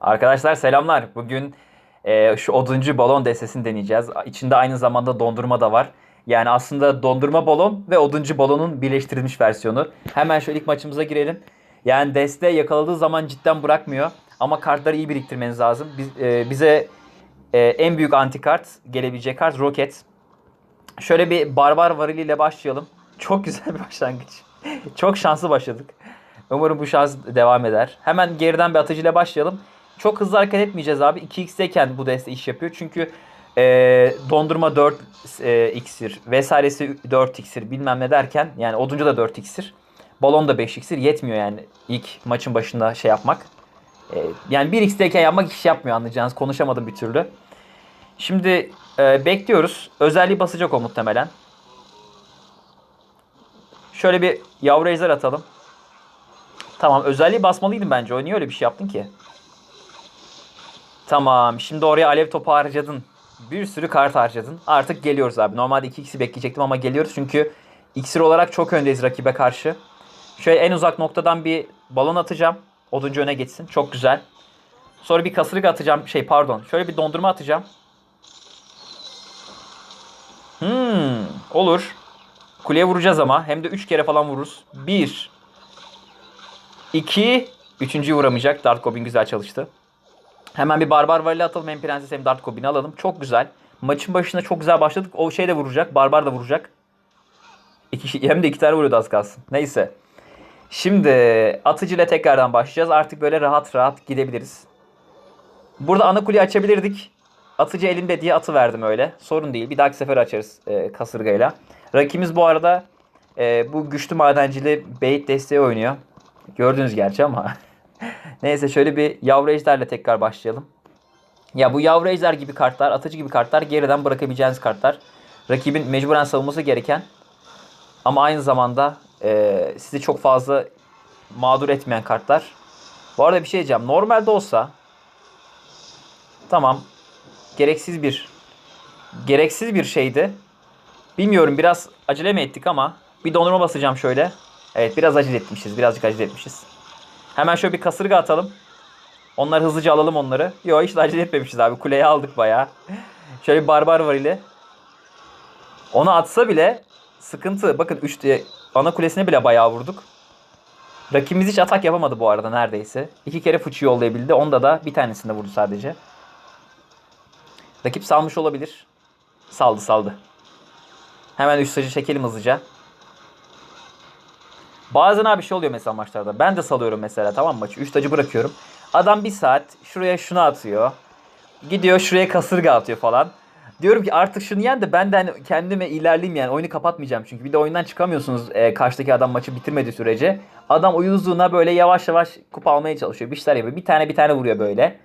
Arkadaşlar selamlar. Bugün e, şu oduncu balon destesini deneyeceğiz. İçinde aynı zamanda dondurma da var. Yani aslında dondurma balon ve oduncu balonun birleştirilmiş versiyonu. Hemen şöyle ilk maçımıza girelim. Yani deste yakaladığı zaman cidden bırakmıyor. Ama kartları iyi biriktirmeniz lazım. Biz, e, bize e, en büyük anti kart gelebilecek kart Rocket. Şöyle bir barbar variliyle başlayalım. Çok güzel bir başlangıç. Çok şanslı başladık. Umarım bu şans devam eder. Hemen geriden bir atıcıyla başlayalım. Çok hızlı hareket etmeyeceğiz abi. 2x'teyken bu deste iş yapıyor. Çünkü e, dondurma 4 e, iksir vesairesi 4 iksir bilmem ne derken yani oduncu da 4 iksir. Balon da 5 iksir yetmiyor yani ilk maçın başında şey yapmak. E, yani 1x'teyken yapmak iş yapmıyor anlayacağınız. Konuşamadım bir türlü. Şimdi e, bekliyoruz. Özelliği basacak o muhtemelen. Şöyle bir yavru ejder atalım. Tamam özelliği basmalıydım bence. O niye öyle bir şey yaptın ki? Tamam. Şimdi oraya alev topu harcadın. Bir sürü kart harcadın. Artık geliyoruz abi. Normalde 2x'i bekleyecektim ama geliyoruz. Çünkü iksir olarak çok öndeyiz rakibe karşı. Şöyle en uzak noktadan bir balon atacağım. Oduncu öne geçsin. Çok güzel. Sonra bir kasırga atacağım. Şey pardon. Şöyle bir dondurma atacağım. Hmm, olur. Kuleye vuracağız ama. Hem de 3 kere falan vururuz. 1 2 Üçüncüyü vuramayacak. Dart Goblin güzel çalıştı. Hemen bir Barbar Vali atalım. Hem Prenses hem Dart Goblin'i alalım. Çok güzel. Maçın başında çok güzel başladık. O şey de vuracak. Barbar da vuracak. İki, hem de iki tane vuruyordu az kalsın. Neyse. Şimdi atıcı ile tekrardan başlayacağız. Artık böyle rahat rahat gidebiliriz. Burada ana kuleyi açabilirdik. Atıcı elimde diye atı verdim öyle. Sorun değil. Bir dahaki sefer açarız e, kasırgayla. Rakibimiz bu arada e, bu güçlü madencili bait desteği oynuyor. Gördünüz gerçi ama. Neyse şöyle bir yavru ejderle tekrar başlayalım. Ya bu yavru ejder gibi kartlar, atıcı gibi kartlar geriden bırakabileceğiniz kartlar. Rakibin mecburen savunması gereken ama aynı zamanda e, sizi çok fazla mağdur etmeyen kartlar. Bu arada bir şey diyeceğim. Normalde olsa tamam gereksiz bir gereksiz bir şeydi. Bilmiyorum biraz acele mi ettik ama bir dondurma basacağım şöyle. Evet biraz acele etmişiz. Birazcık acele etmişiz. Hemen şöyle bir kasırga atalım. Onları hızlıca alalım onları. Yok hiç acele etmemişiz abi. Kuleyi aldık bayağı. Şöyle bir barbar var ile. Onu atsa bile sıkıntı. Bakın 3 diye ana kulesine bile bayağı vurduk. Rakibimiz hiç atak yapamadı bu arada neredeyse. İki kere fıçı yollayabildi. Onda da bir tanesinde vurdu sadece. Rakip salmış olabilir. Saldı saldı. Hemen üst sacı çekelim hızlıca. Bazen abi şey oluyor mesela maçlarda. Ben de salıyorum mesela tamam maçı. 3 tacı bırakıyorum. Adam bir saat şuraya şunu atıyor. Gidiyor şuraya kasırga atıyor falan. Diyorum ki artık şunu yen de ben de hani kendime ilerleyeyim yani. Oyunu kapatmayacağım çünkü. Bir de oyundan çıkamıyorsunuz e, karşıdaki adam maçı bitirmediği sürece. Adam uyuzluğuna böyle yavaş yavaş kupa almaya çalışıyor. Bir şeyler yapıyor. Bir tane bir tane vuruyor böyle.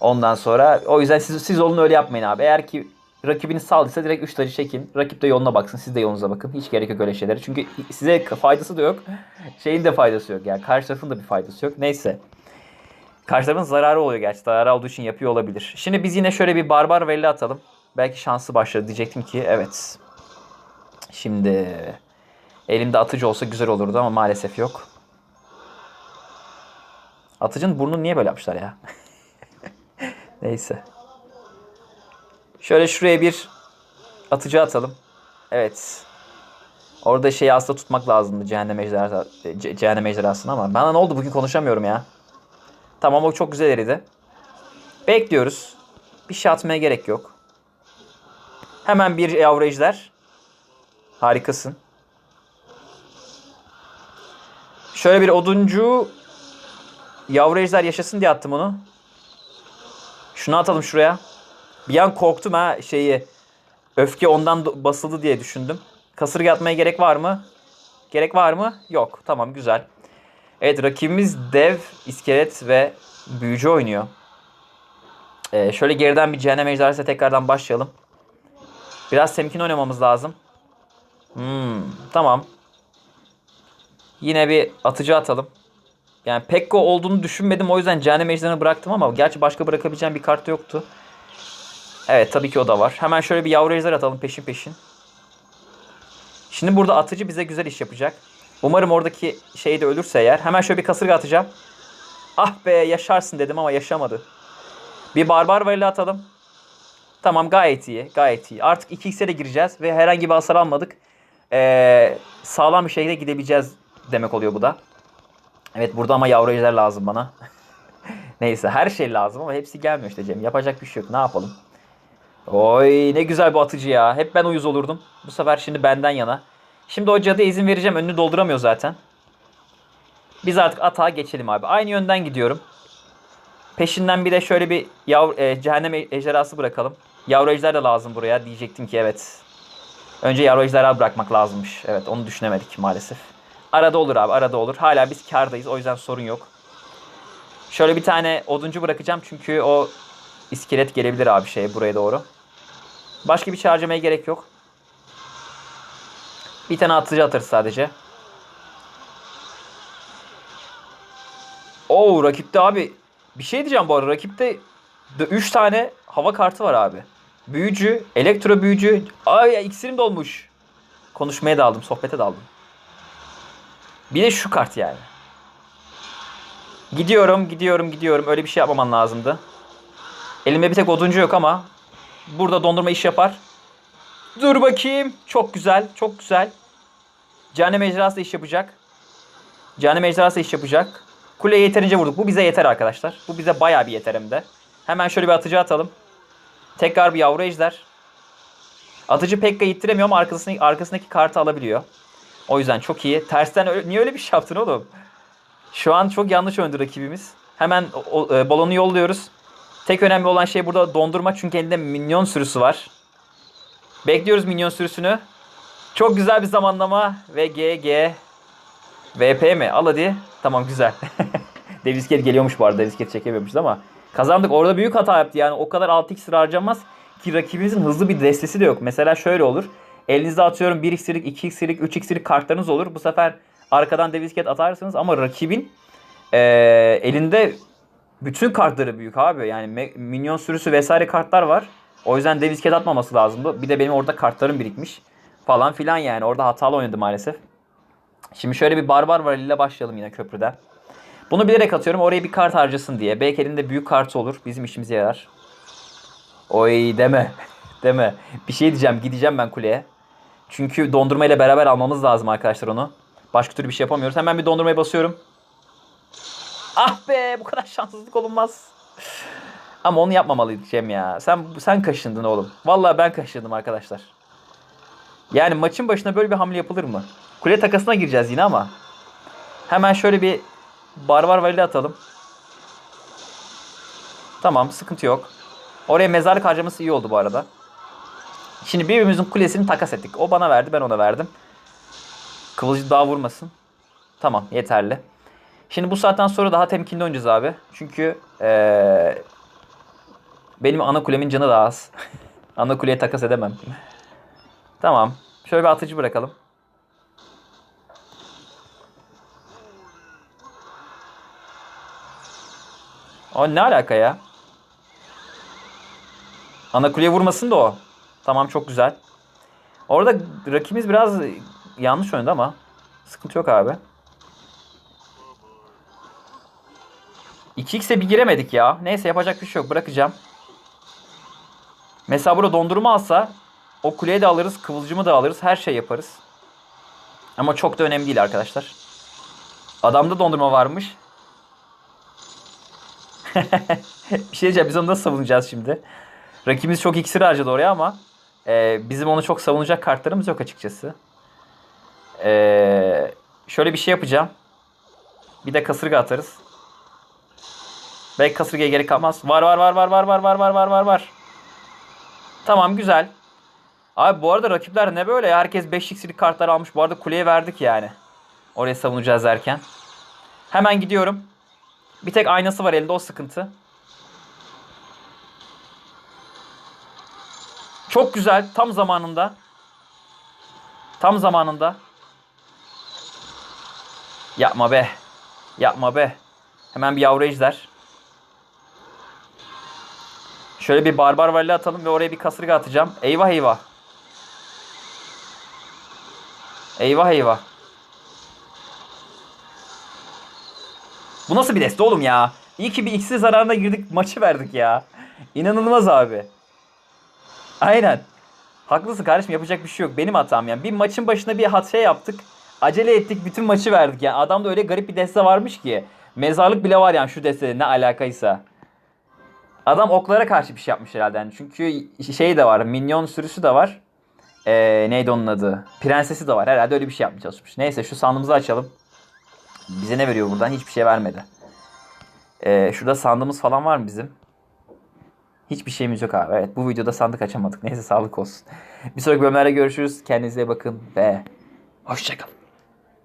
Ondan sonra o yüzden siz, siz olun öyle yapmayın abi. Eğer ki rakibiniz saldıysa direkt 3 tacı çekin. Rakip de yoluna baksın. Siz de yolunuza bakın. Hiç gerek yok öyle şeylere. Çünkü size faydası da yok. Şeyin de faydası yok. Yani karşı tarafın da bir faydası yok. Neyse. Karşı tarafın zararı oluyor gerçi. Zararı olduğu için yapıyor olabilir. Şimdi biz yine şöyle bir barbar velli atalım. Belki şansı başladı diyecektim ki evet. Şimdi elimde atıcı olsa güzel olurdu ama maalesef yok. Atıcının burnunu niye böyle yapmışlar ya? Neyse. Şöyle şuraya bir atıcı atalım. Evet. Orada şeyi aslında tutmak lazımdı cehennem ejderhası, ce- cehennem ejderhasını ama bana ne oldu bugün konuşamıyorum ya. Tamam o çok güzel eridi. Bekliyoruz. Bir şey atmaya gerek yok. Hemen bir yavru ejder. Harikasın. Şöyle bir oduncu yavru ejder yaşasın diye attım onu. Şunu atalım şuraya. Bir an korktum ha şeyi. Öfke ondan basıldı diye düşündüm. Kasırga atmaya gerek var mı? Gerek var mı? Yok. Tamam güzel. Evet rakibimiz dev, iskelet ve büyücü oynuyor. Ee, şöyle geriden bir cehennem ejderhasıyla tekrardan başlayalım. Biraz temkin oynamamız lazım. Hmm, tamam. Yine bir atıcı atalım. Yani Pekko olduğunu düşünmedim o yüzden cehennem ejderini bıraktım ama gerçi başka bırakabileceğim bir kart yoktu. Evet tabii ki o da var. Hemen şöyle bir yavru ejder atalım peşin peşin. Şimdi burada atıcı bize güzel iş yapacak. Umarım oradaki şey de ölürse eğer. Hemen şöyle bir kasırga atacağım. Ah be yaşarsın dedim ama yaşamadı. Bir barbar varili atalım. Tamam gayet iyi. Gayet iyi. Artık 2x'e de gireceğiz ve herhangi bir hasar almadık. Ee, sağlam bir şekilde gidebileceğiz demek oluyor bu da. Evet burada ama yavru ejder lazım bana. Neyse her şey lazım ama hepsi gelmiyor işte Cem. Yapacak bir şey yok. Ne yapalım? Oy ne güzel bu atıcı ya. Hep ben uyuz olurdum. Bu sefer şimdi benden yana. Şimdi o cadıya izin vereceğim. Önünü dolduramıyor zaten. Biz artık atağa geçelim abi. Aynı yönden gidiyorum. Peşinden bir de şöyle bir yavru, e, cehennem ejderhası bırakalım. Yavru ejder de lazım buraya. Diyecektim ki evet. Önce yavru ejderha bırakmak lazımmış. Evet onu düşünemedik maalesef. Arada olur abi arada olur. Hala biz kardayız o yüzden sorun yok. Şöyle bir tane oduncu bırakacağım çünkü o iskelet gelebilir abi şey buraya doğru. Başka bir şey harcamaya gerek yok. Bir tane atıcı atarız sadece. Oo rakipte abi bir şey diyeceğim bu arada rakipte 3 tane hava kartı var abi. Büyücü, elektro büyücü. Ay iksirim dolmuş. Konuşmaya daldım, sohbete daldım. Bir de şu kart yani. Gidiyorum, gidiyorum, gidiyorum. Öyle bir şey yapmaman lazımdı. Elimde bir tek oduncu yok ama burada dondurma iş yapar. Dur bakayım. Çok güzel, çok güzel. Cehennem ejderhası da iş yapacak. Cehennem ejderhası da iş yapacak. Kuleye yeterince vurduk. Bu bize yeter arkadaşlar. Bu bize bayağı bir yeter hem de. Hemen şöyle bir atıcı atalım. Tekrar bir yavru ejder. Atıcı Pekka ittiremiyor ama arkasındaki, arkasındaki kartı alabiliyor. O yüzden çok iyi. Tersten öyle, niye öyle bir şey yaptın oğlum? Şu an çok yanlış oynadı rakibimiz. Hemen o, o, e, balonu yolluyoruz. Tek önemli olan şey burada dondurma çünkü elinde minyon sürüsü var. Bekliyoruz minyon sürüsünü. Çok güzel bir zamanlama ve GG VP mi? Al hadi. Tamam güzel. Devisket geliyormuş bu arada. Devisket çekemiyormuşuz ama kazandık. Orada büyük hata yaptı yani. O kadar 6x harcanmaz ki rakibinizin hızlı bir destesi de yok. Mesela şöyle olur. Elinizde atıyorum 1x'lik, 2x'lik, 3x'lik kartlarınız olur. Bu sefer arkadan devisket atarsınız ama rakibin ee, elinde bütün kartları büyük abi. Yani minyon sürüsü vesaire kartlar var. O yüzden devisket atmaması lazımdı. Bir de benim orada kartlarım birikmiş. Falan filan yani. Orada hatalı oynadı maalesef. Şimdi şöyle bir barbar var ile başlayalım yine köprüden. Bunu bilerek atıyorum oraya bir kart harcasın diye. Belki elinde büyük kartı olur. Bizim işimize yarar. Oy deme. deme. Bir şey diyeceğim. Gideceğim ben kuleye. Çünkü dondurma ile beraber almamız lazım arkadaşlar onu. Başka türlü bir şey yapamıyoruz. Hemen bir dondurmaya basıyorum. Ah be bu kadar şanssızlık olunmaz. Ama onu yapmamalıydım ya. Sen sen kaşındın oğlum. Vallahi ben kaşındım arkadaşlar. Yani maçın başına böyle bir hamle yapılır mı? Kule takasına gireceğiz yine ama. Hemen şöyle bir barbar valide atalım. Tamam sıkıntı yok. Oraya mezarlık harcaması iyi oldu bu arada. Şimdi birbirimizin kulesini takas ettik. O bana verdi ben ona verdim. Kıvılcım daha vurmasın. Tamam yeterli. Şimdi bu saatten sonra daha temkinli oynayacağız abi. Çünkü ee, benim ana kulemin canı daha az. ana kuleye takas edemem. tamam. Şöyle bir atıcı bırakalım. O ne alaka ya? Ana kuleye vurmasın da o. Tamam çok güzel. Orada rakibimiz biraz yanlış oynadı ama sıkıntı yok abi. 2x'e bir giremedik ya. Neyse yapacak bir şey yok. Bırakacağım. Mesela burada dondurma alsa o kuleyi de alırız. Kıvılcımı da alırız. Her şey yaparız. Ama çok da önemli değil arkadaşlar. Adamda dondurma varmış. bir şey diyeceğim. Biz onu nasıl savunacağız şimdi? Rakibimiz çok iksir harcadı oraya ama e, bizim onu çok savunacak kartlarımız yok açıkçası. E, şöyle bir şey yapacağım. Bir de kasırga atarız. Belki kasırgaya gerek kalmaz. Var var var var var var var var var var var. Tamam güzel. Abi bu arada rakipler ne böyle ya? Herkes 5x'lik kartlar almış. Bu arada kuleye verdik yani. Oraya savunacağız derken. Hemen gidiyorum. Bir tek aynası var elinde o sıkıntı. Çok güzel. Tam zamanında. Tam zamanında. Yapma be. Yapma be. Hemen bir yavru ejder. Şöyle bir barbar valli atalım ve oraya bir kasırga atacağım. Eyvah eyvah. Eyvah eyvah. Bu nasıl bir deste oğlum ya? İyi ki bir ikisi zararına girdik maçı verdik ya. İnanılmaz abi. Aynen. Haklısın kardeşim yapacak bir şey yok. Benim hatam yani. Bir maçın başına bir hat şey yaptık. Acele ettik bütün maçı verdik yani. Adamda öyle garip bir deste varmış ki. Mezarlık bile var yani şu destede ne alakaysa. Adam oklara karşı bir şey yapmış herhalde. Yani çünkü şey de var. Minyon sürüsü de var. Ee, neydi onun adı? Prensesi de var. Herhalde öyle bir şey yapmaya çalışmış. Neyse şu sandığımızı açalım. Bize ne veriyor buradan? Hiçbir şey vermedi. Ee, şurada sandığımız falan var mı bizim? Hiçbir şeyimiz yok abi. Evet bu videoda sandık açamadık. Neyse sağlık olsun. Bir sonraki bölümlerde görüşürüz. Kendinize bakın ve hoşçakalın.